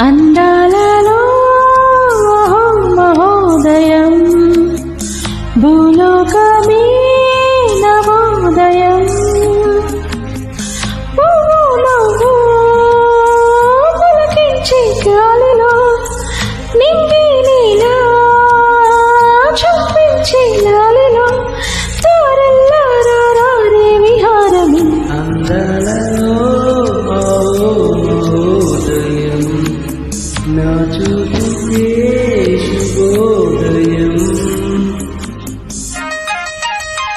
అందాలలో Mahodayam భూలోకమే not to forget.